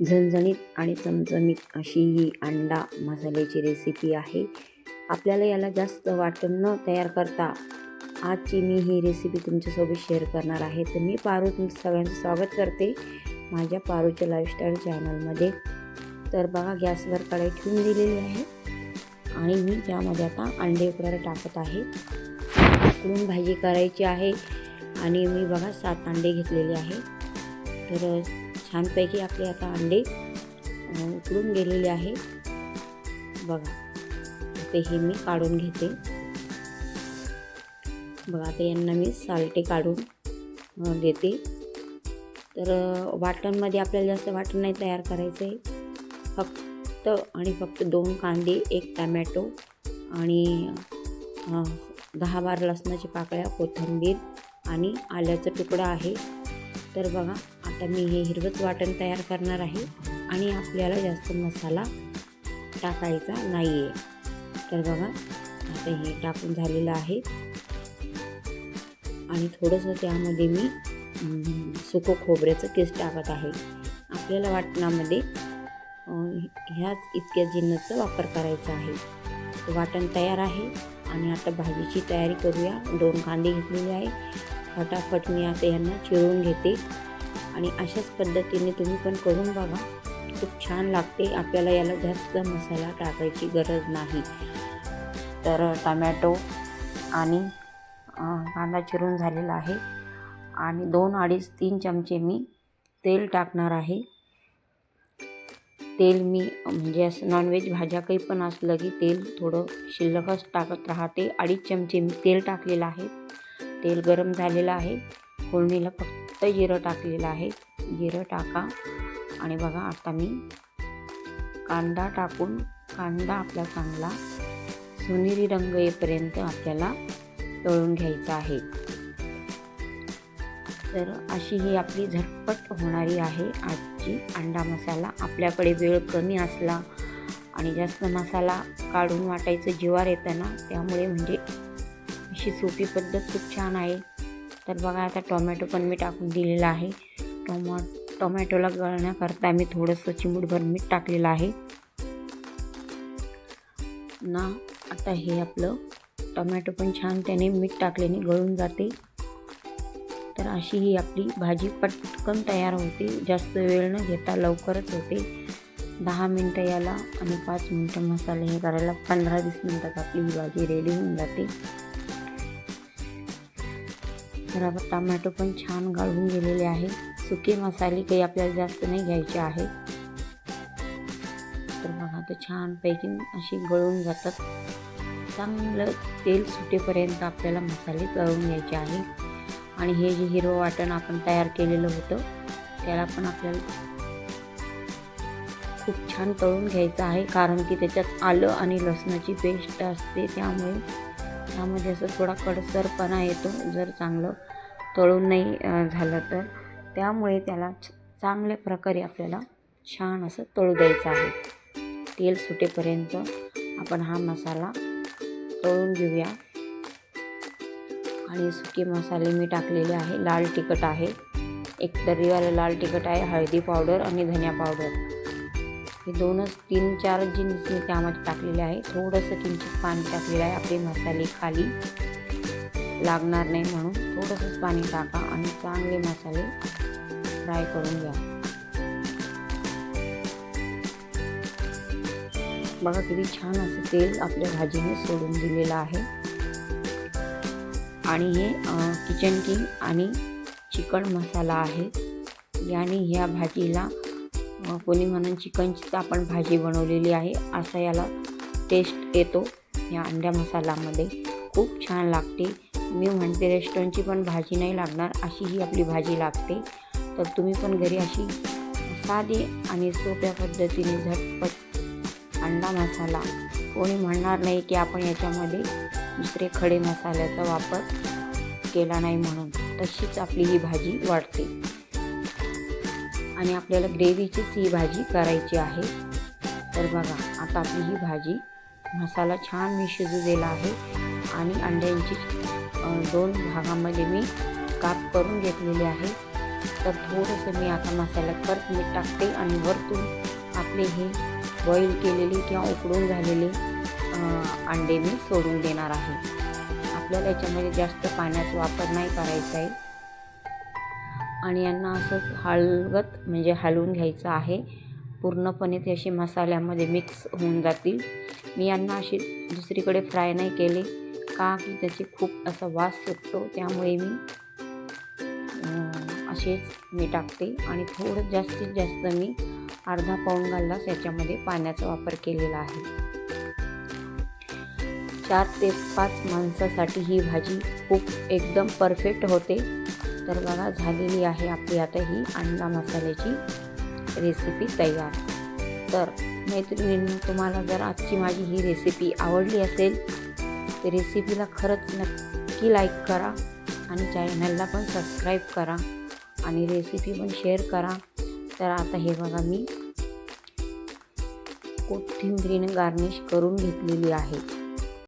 झणझणीत आणि चमचमीत अशी ही अंडा मसाल्याची रेसिपी आहे. आपल्याला याला जास्त वाटण न तयार करता आजची मी ही रेसिपी तुमच्यासोबत शेअर करणार आहे. तर मी पारू तुमचं सगळ्यांचं स्वागत करते माझ्या पारूच्या लाईफस्टाईल चॅनलमध्ये तर बघा गॅसवर कढाई ठेवून दिलेली आहे आणि मी त्यामध्ये आता अंडे उकडायला टाकत आहे. उकडून भाजी करायची आहे आणि मी बघा सात अंडे घेतलेले आहे. तर छानपैकी आपले आता अंडे उकळून उकडून गेलेले आहे बघा ते हे मी काढून घेते. बघा आता यांना मी सालटे काढून देते. तर वाटणमध्ये आपल्याला जास्त वाटण नाही तयार करायचं आहे फक्त आणि फक्त दोन कांदे एक टमॅटो आणि दहा बार लसणाची पाकळ्या कोथिंबीर आणि आल्याचा तुकडा आहे. तर बघा आता मी हे हिरवंच वाटण तयार करणार आहे. आणि आपल्याला जास्त मसाला टाकायचा नाही आहे तर बघा आता हे टाकून झालेलं आहे. आणि थोडंसं त्यामध्ये मी सुकं खोबऱ्याचं केस टाकत आहे. आपल्याला वाटणामध्ये ह्याच इतक्या जिन्नसचा वापर करायचा आहे. वाटण तयार आहे. आणि आता भाजीची तयारी करूया. दोन कांदे घेतलेले आहे. फटाफट मी आता यांना चिरून घेते. आणि अशाच पद्धतीने तुम्ही पण करून बघा. खूप छान लागते. आपल्याला याला जास्त मसाला टाकायची गरज नाही. तर टमॅटो आणि कांदा चिरून झालेला आहे. आणि दोन अडीच तीन चमचे मी तेल टाकणार आहे. तेल मी म्हणजे असं नॉनव्हेज भाज्या काही पण असलं की तेल थोडं शिल्लकच टाकत राहते. अडीच चमचे मी तेल टाकलेलं आहे. तेल गरम झालेलं आहे. फोडणीला फक्त जिरं टाकलेलं आहे. जिरं टाका. आणि बघा आता मी कांदा टाकून कांदा आपला चांगला सोनेरी रंग येईपर्यंत आपल्याला तळून घ्यायचा आहे. तर अशी ही आपली झटपट होणारी आहे आजची अंडा मसाला. आपल्याकडे वेळ कमी असला आणि जास्त मसाला काढून वाटायचं जीवार येतं ना त्यामुळे म्हणजे अशी सोपी पद्धत खूप छान आहे. तर बघा आता टोमॅटो पण मी टाकून दिलेला आहे. टोमॅ टोमॅटोला गळण्याकरता मी थोडंसं चिमूटभर मीठ टाकलेलं आहे. ना आता हे आपलं टोमॅटो पण छान त्याने मीठ टाकल्याने गळून जाते. तर अशी ही आपली भाजी पटकन तयार होते. जास्त वेळ न घेता लवकरच होते. दहा मिनटं याला आणि पाच मिनटं मसाले हे करायला पंधरा वीस मिनटात आपली ही भाजी रेडी होऊन जाते. तर टमॅटो पण छान गाळून गेलेले आहे सुके मसाले काही आपल्याला जास्त नाही घ्यायचे आहे तर बघा तर छानपैकी अशी गळून जातात. चांगलं तेल सुटेपर्यंत आपल्याला मसाले तळून घ्यायचे आहे. आणि हे जे हिरवं वाटण आपण तयार केलेलं होतं त्याला पण आपल्याला खूप छान तळून घ्यायचं आहे. कारण की त्याच्यात आलं आणि लसणाची पेस्ट असते त्यामुळे त्यामध्ये असं थोडा कडसरपणा येतो जर चांगलं तळून नाही झालं तर. त्यामुळे त्याला चांगल्या प्रकारे आपल्याला छान असं तळू द्यायचं आहे. तेल सुटेपर्यंत आपण हा मसाला तळून घेऊया. आणि सुके मसाले मी टाकलेले आहे. लाल तिखट आहे. एक तर्रीवाला लाल तिखट आहे. हळदी पावडर आणि धनिया पावडर. हे दोनच तीन चार जीन्स मी त्यामध्ये टाकलेले आहे. थोडंसं किंचित पाणी टाकलेलं आहे आपले मसाले खाली. लागणार नाही म्हणून थोडंसंच पाणी टाका आणि चांगले मसाले फ्राय करून घ्या. बघा किती छान असं तेल आपल्या भाजीने सोडून दिलेलं आहे. आणि हे किचन किंग आणि चिकन मसाला आहे. याने ह्या भाजीला कोणी म्हणून चिकनचीच आपण भाजी बनवलेली आहे. असा याला टेस्ट येतो या अंड्या मसाल्यामध्ये. खूप छान लागते. मी म्हणते रेस्टॉरंटची पण भाजी नाही लागणार अशी ही आपली भाजी लागते. तर तुम्ही पण घरी अशी साधी आणि सोप्या पद्धतीने झटपट अंडा मसाला कोणी म्हणणार नाही की आपण याच्यामध्ये दुसरे खडे मसाल्याचा वापर केला नाही म्हणून तशीच आपली ही भाजी वाढते. आणि आपल्याला ग्रेव्हीचीच ही भाजी करायची आहे. तर बघा आता आपली ही भाजी मसाला छान मी शिजू दिला आहे आणि अंड्यांची दोन भागामध्ये मी काप करून घेतलेले आहे. तर थोडंसं मी आता मसाल्यात परत मीठ टाकते आणि वरतून आपले हे बॉईल केलेले किंवा उकडून झालेले अंडे मी सोडून देणार आहे. आपल्याला याच्यामध्ये जास्त पाण्याचा वापर नाही करायचा आहे. आणि यांना असंच हलगत म्हणजे हलवून घ्यायचं आहे. पूर्णपणे ते असे मसाल्यामध्ये मिक्स होऊन जातील. मी यांना अशी दुसरीकडे फ्राय नाही केले. का? की त्याची खूप असा वास सुटतो. त्यामुळे मी असेच मी टाकते. आणि थोडं जास्तीत जास्त मी अर्धा पाऊण गल्लास याच्यामध्ये पाण्याचा वापर केलेला आहे. चार ते पाच माणसासाठी ही भाजी खूप एकदम परफेक्ट होते. तर बघा झालेली आहे आपली आता ही अंडा मसाल्याची रेसिपी तयार. तर मैत्रिणींनी तुम्हाला जर आजची माझी ही रेसिपी आवडली असेल तर रेसिपीला खरंच नक्की लाईक करा आणि चॅनलला पण सबस्क्राईब करा आणि रेसिपी पण शेअर करा. तर आता हे बघा मी कोथिंबीरीनं गार्निश करून घेतलेली आहे.